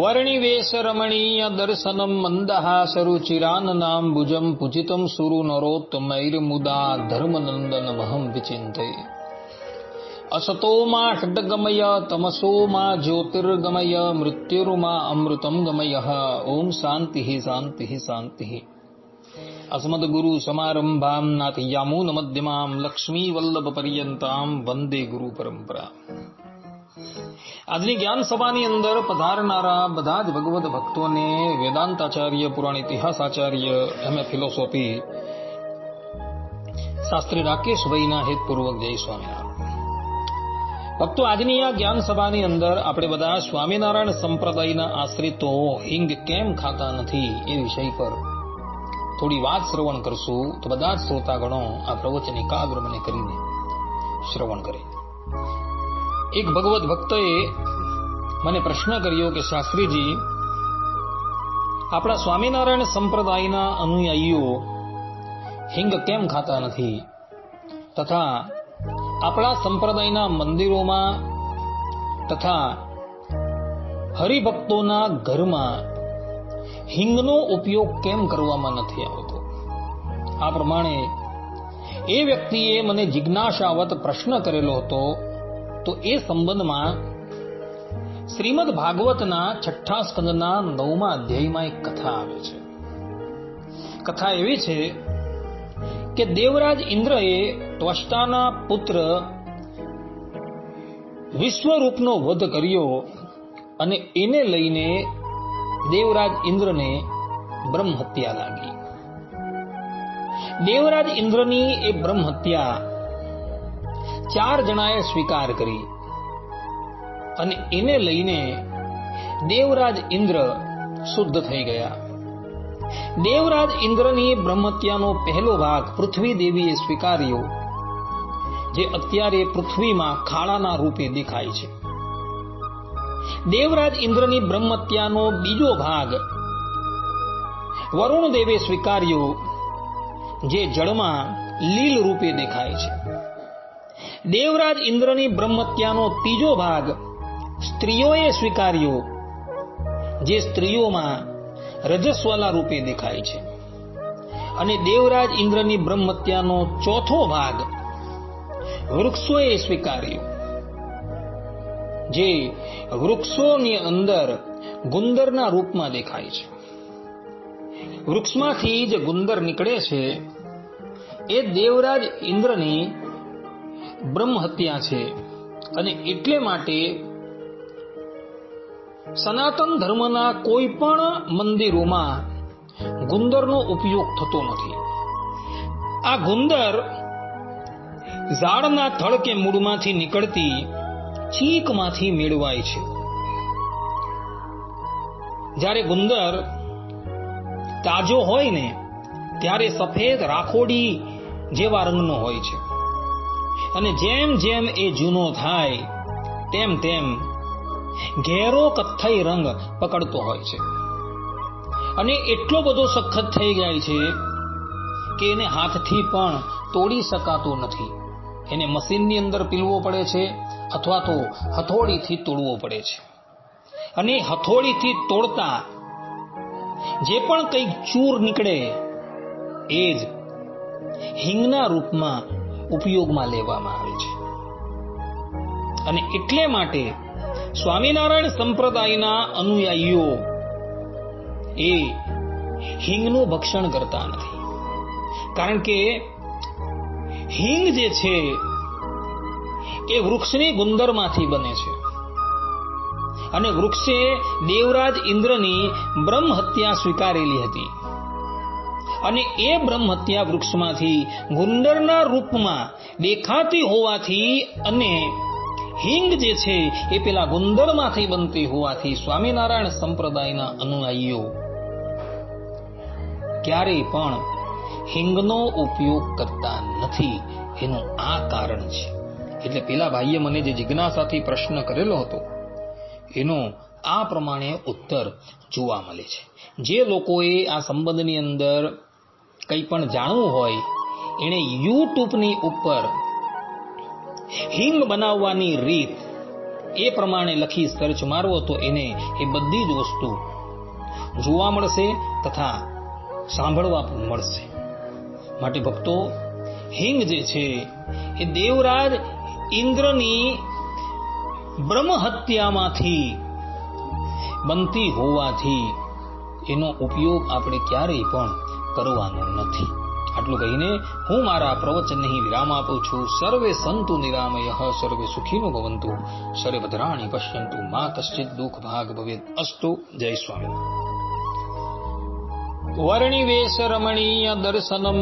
ವರ್ಣಿವೇಶರಮಣೀಯ ದರ್ಶನಂ ಮಂದಹಾಸರುಚಿರಾನನಾಂ ಭುಜಂ ಪುಜಿತಂ ಸುರು ನರೋತ್ತಮೈರ್ಮುದಾ ಧರ್ಮನಂದನಮಹಂ ವಿಚಿಂತಯೆ ಅಸತೋ ಮಾ ಷಡ್ಗಮಯ ತಮಸೋ ಮಾ ಜ್ಯೋತಿರ್ಗಮಯ ಮೃತ್ಯುರ್ಮಾ ಅಮೃತಂ ಗಮಯ. ಓಂ ಶಾಂತಿ ಶಾಂತಿ ಶಾಂತಿ. ಅಸ್ಮದ್ಗುರು ಸಮಾರಂಭಾಂ ನಾಥಿಯಾಮೂಲ ಮಧ್ಯಮಾಂ ಲಕ್ಷ್ಮೀವಲ್ಲಭ ಪರ್ಯಂತಾಂ ವಂದೇ ಗುರು ಪರಂಪರಾ. આજની જ્ઞાન સભાની અંદર પધારનારા બધા જ ભગવદ્ ભક્તોને વેદાંતાચાર્ય, પુરાણ ઇતિહાસ આચાર્ય એમ ફિલોસોફી, શાસ્ત્રી રાકેશભાઈના હેતપૂર્વક જય સ્વામિનારાયણ. ભક્તો, આજની આ જ્ઞાન સભાની અંદર આપણે બધા સ્વામિનારાયણ સંપ્રદાયના આશ્રિતો હિંગ કેમ ખાતા નથી એ વિષય પર થોડી વાત શ્રવણ કરશું તો બધા જ શ્રોતાગણો આ પ્રવચન એકાગ્ર મને કરીને શ્રવણ કરે. એક ભગવત ભક્તએ મને પ્રશ્ન કર્યો કે, શાસ્ત્રીજી, આપણા સ્વામિનારાયણ સંપ્રદાયના અનુયાયીઓ હિંગ કેમ ખાતા નથી? તથા આપણા સંપ્રદાયના મંદિરોમાં તથા હરિભક્તોના ઘરમાં હિંગનો ઉપયોગ કેમ કરવામાં નથી આવતો? આ પ્રમાણે એ વ્યક્તિએ મને જિજ્ઞાસાવત પ્રશ્ન કરેલો હતો તો એ સંબંધમાં શ્રીમદ ભાગવતના છઠ્ઠા સ્કંદના નવમા અધ્યાયમાં એક કથા આવે છે. કથા એવી છે કે દેવરાજ ઇન્દ્રએ ત્વષ્ટાના પુત્ર વિશ્વરૂપનો વધ કર્યો અને એને લઈને દેવરાજ ઇન્દ્રને બ્રહ્મ હત્યા લાગી. દેવરાજ ઇન્દ્રની એ બ્રહ્મ હત્યા ચાર જણાએ સ્વીકાર કરી. અને એને લઈને દેવરાજ ઇન્દ્ર શુદ્ધ થઈ ગયા. દેવરાજ ઇન્દ્રની બ્રહ્મત્યાનો પહેલો ભાગ પૃથ્વી દેવીએ સ્વીકાર્યો, જે અત્યારે પૃથ્વીમાં ખાડાના રૂપે દેખાય છે. દેવરાજ ઇન્દ્રની બ્રહ્મત્યાનો બીજો ભાગ વરુણ દેવે સ્વીકાર્યો, જે જળમાં લીલ રૂપે દેખાય છે. દેવરાજ ઇન્દ્રની બ્રહ્મત્યાનો ત્રીજો ભાગ સ્ત્રીઓએ સ્વીકાર્યો, જે સ્ત્રીઓમાં રજસ્વલા રૂપે દેખાય છે. અને દેવરાજ ઇન્દ્રની બ્રહ્મત્યાનો ચોથો ભાગ વૃક્ષોએ સ્વીકાર્યો, જે વૃક્ષોની અંદર ગુંદરના રૂપમાં દેખાય છે. વૃક્ષમાંથી જે ગુંદર નીકળે છે. એ દેવરાજ ઇન્દ્રની બ્રહ્મ છે. અને એટલે માટે સનાતન ધર્મના કોઈ પણ મંદિરોમાં ગુંદરનો ઉપયોગ થતો નથી. આ ગુંદર ઝાડના થળ કે મૂળમાંથી નીકળતી ચીકમાંથી મેળવાય છે. જ્યારે ગુંદર તાજો હોય ને, ત્યારે સફેદ રાખોડી જેવા રંગનો હોય છે. અને જેમ જેમ એ જૂનો થાય, તેમ તેમ ઘેરો કથ્થઈ રંગ પકડતો હોય છે. અને એટલો બધો સખત થઈ જાય છે કે એને હાથથી પણ તોડી શકાતો નથી. એને મશીનની અંદર પીલવો પડે છે અથવા તો હથોડીથી તોડવો પડે છે. અને હથોડીથી તોડતા જે પણ કંઈક ચૂર નીકળે, એ જ હિંગના રૂપમાં ઉપયોગમાં લેવામાં આવે છે. અને એટલે માટે સ્વામિનારાયણ સંપ્રદાયના અનુયાયીઓ એ હિંગનું ભક્ષણ કરતા નથી. કારણ કે હિંગ જે છે એ વૃક્ષની ગુંદરમાંથી બને છે. અને વૃક્ષે દેવરાજ ઇન્દ્રની બ્રહ્મ હત્યા સ્વીકારેલી હતી. અને એ બ્રહ્મ હત્યા વૃક્ષમાંથી ગુંદરના રૂપમાં દેખાતી હોવાથી અને હિંગ જે છે એ પેલા ગુંદરમાંથી બનતી હોવાથી સ્વામિનારાયણ સંપ્રદાયના અનુયાયીઓ ક્યારેય પણ હિંગનો ઉપયોગ કરતા નથી. એનું આ કારણ છે. એટલે પેલા ભાઈએ મને જે જિજ્ઞાસાથી પ્રશ્ન કરેલો હતો, એનો આ પ્રમાણે ઉત્તર જોવા મળે છે. જે લોકોએ આ સંબંધની અંદર કંઈ પણ જાણવું હોય, એણે યુટ્યુબની ઉપર હિંગ બનાવવાની રીત એ પ્રમાણે લખી સર્ચ મારવો તો એને એ બધી જ વસ્તુ જોવા મળશે તથા સાંભળવા પણ મળશે. માટે ભક્તો, હિંગ જે છે, એ દેવરાજ ઇન્દ્રની બ્રહ્મહત્યામાંથી બનતી હોવાથી એનો ઉપયોગ આપણે ક્યારેય પણ કરવાનો નથી. આટલું કહીને હું મારા પ્રવચનને વિરામ આપું છું. સર્વે સંતુ નિરામય, સર્વે સુખીનો ભવંતુ. સર્વે ભદ્રાણી પશ્યંતુ. મા કશ્ચિત દુઃખ ભાગ ભવે અસ્તુ. જય સ્વામી વર્ણિવેશ રમણીય દર્શનમ.